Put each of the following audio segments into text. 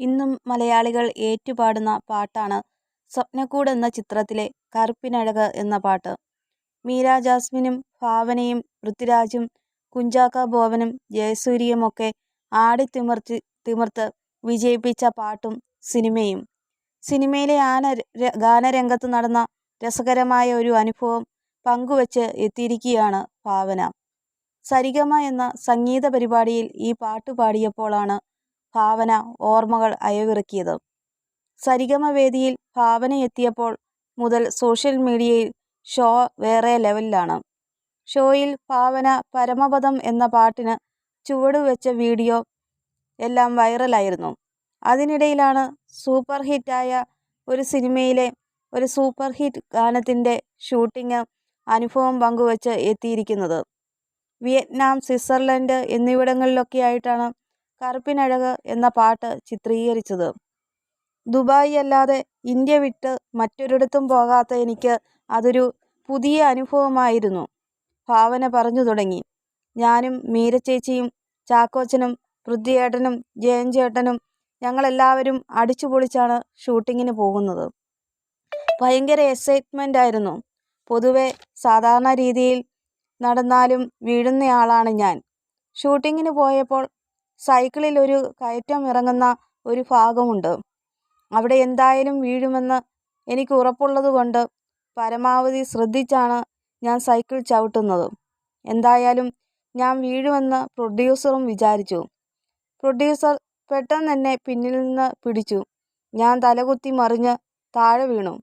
ഇന്നും മലയാളികൾ ഏറ്റുപാടുന്ന പാട്ടാണ് സ്വപ്നക്കൂട് എന്ന ചിത്രത്തിലെ കറുപ്പിനഴക് എന്ന പാട്ട്. മീര ജാസ്മിനും ഭാവനയും പൃഥ്വിരാജും കുഞ്ചാക്ക ബോവനും ജയസൂര്യയുമൊക്കെ തിമിർത്ത് വിജയിപ്പിച്ച പാട്ടും സിനിമയും. സിനിമയിലെ ആന ഗാനരംഗത്ത് നടന്ന രസകരമായ ഒരു അനുഭവം പങ്കുവച്ച് എത്തിയിരിക്കുകയാണ് ഭാവന. സരിഗമ എന്ന സംഗീത പരിപാടിയിൽ ഈ പാട്ട് പാടിയപ്പോഴാണ് ഭാവന ഓർമ്മകൾ അയവിറക്കിയത്. സരിഗമ വേദിയിൽ ഭാവന എത്തിയപ്പോൾ മുതൽ സോഷ്യൽ മീഡിയയിൽ ഷോ വേറെ ലെവലിലാണ്. ഷോയിൽ ഭാവന പരമപദം എന്ന പാട്ടിന് ചുവടുവെച്ച വീഡിയോ എല്ലാം വൈറലായിരുന്നു. അതിനിടയിലാണ് സൂപ്പർ ഹിറ്റായ ഒരു സിനിമയിലെ ഒരു സൂപ്പർ ഹിറ്റ് ഗാനത്തിന്റെ ഷൂട്ടിംഗ് അനുഭവം പങ്കുവച്ച് എത്തിയിരിക്കുന്നത്. വിയറ്റ്നാം, സ്വിറ്റ്സർലൻഡ് എന്നിവിടങ്ങളിലൊക്കെയായിട്ടാണ് കറുപ്പിനഴക് എന്ന പാട്ട് ചിത്രീകരിച്ചത്. ദുബായി അല്ലാതെ ഇന്ത്യ വിട്ട് മറ്റൊരിടത്തും പോകാത്ത എനിക്ക് അതൊരു പുതിയ അനുഭവമായിരുന്നു. ഭാവന പറഞ്ഞു തുടങ്ങി. ഞാനും മീരച്ചേച്ചിയും ചാക്കോച്ചനും പൃഥ്വിയേട്ടനും ജയൻ ചേട്ടനും ഞങ്ങളെല്ലാവരും അടിച്ചുപൊളിച്ചാണ് ഷൂട്ടിങ്ങിന് പോകുന്നത്. ഭയങ്കര എക്സൈറ്റ്മെന്റ് ആയിരുന്നു പൊതുവെ സാധാരണ രീതിയിൽ നടന്നാലും വീഴുന്നയാളാണ് ഞാൻ. ഷൂട്ടിങ്ങിന് പോയപ്പോൾ സൈക്കിളിൽ ഒരു കയറ്റം ഇറങ്ങുന്ന ഒരു ഭാഗമുണ്ട്. അവിടെ എന്തായാലും വീഴുമെന്ന് എനിക്ക് ഉറപ്പുള്ളതുകൊണ്ട് പരമാവധി ശ്രദ്ധിച്ചാണ് ഞാൻ സൈക്കിൾ ചവിട്ടുന്നത്. എന്തായാലും ഞാൻ വീഴുമെന്ന് പ്രൊഡ്യൂസറും വിചാരിച്ചു. പ്രൊഡ്യൂസർ പെട്ടെന്ന് തന്നെ പിന്നിൽ നിന്ന് പിടിച്ചു. ഞാൻ തലകുത്തി മറിഞ്ഞ് താഴെ വീണു.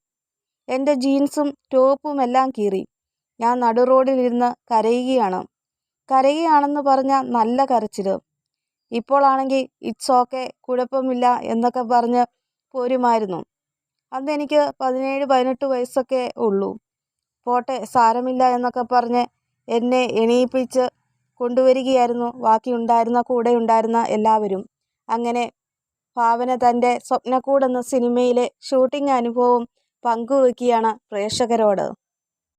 എന്റെ ജീൻസും ടോപ്പും എല്ലാം കീറി. ഞാൻ നടുറോഡിലിരുന്ന് കരയുകയാണ്. കരയുകയാണെന്ന് പറഞ്ഞ നല്ല കരച്ചിൽ. ഇപ്പോഴാണെങ്കി ഇറ്റ്സ് ഓക്കെ കുഴപ്പമില്ല എന്നൊക്കെ പറഞ്ഞ് പോരുമായിരുന്നു. അന്ന് എനിക്ക് പതിനേഴ് പതിനെട്ട് വയസ്സൊക്കെ ഉള്ളൂ. പോട്ടെ സാരമില്ല എന്നൊക്കെ പറഞ്ഞ് എന്നെ എണീപ്പിച്ച് കൊണ്ടുവരികയായിരുന്നു ബാക്കിയുണ്ടായിരുന്ന കൂടെയുണ്ടായിരുന്ന എല്ലാവരും. അങ്ങനെ ഭാവന തന്റെ സ്വപ്നക്കൂടെന്ന സിനിമയിലെ ഷൂട്ടിംഗ് അനുഭവം പങ്കുവെക്കുകയാണ് പ്രേക്ഷകരോട്.